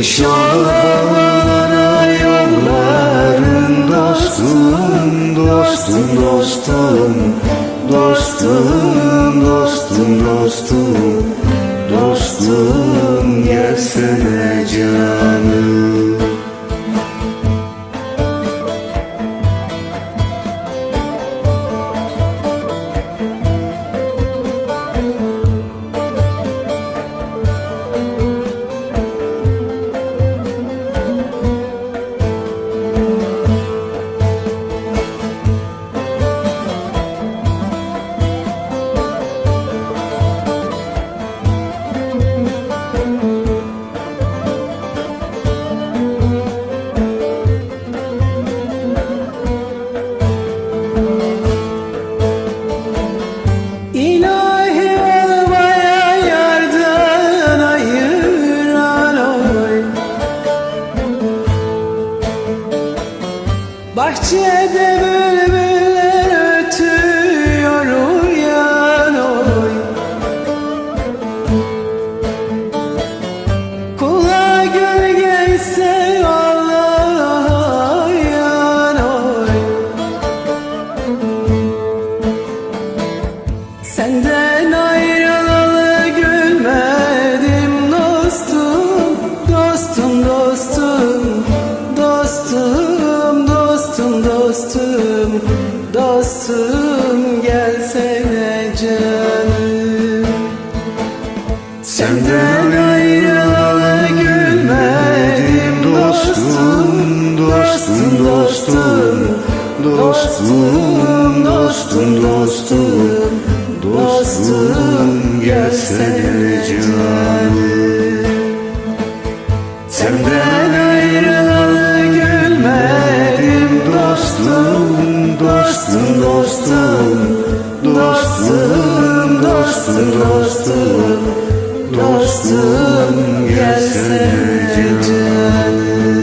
Kış havalara yolların dostum, dostum, dostum, dostum, dostum, dostum, dostum, gelsene canım. Bahçede bülbüller ötüyor uyan oy. Kula gölgeyse Allah yan oy. Senden gelsene canım Senden ayrılalı gülmedim dostum, dostum, dostum, dostum, dostum, dostum, dostum, gelsene canım. Senden Dostum dostum dostum gelsene canım.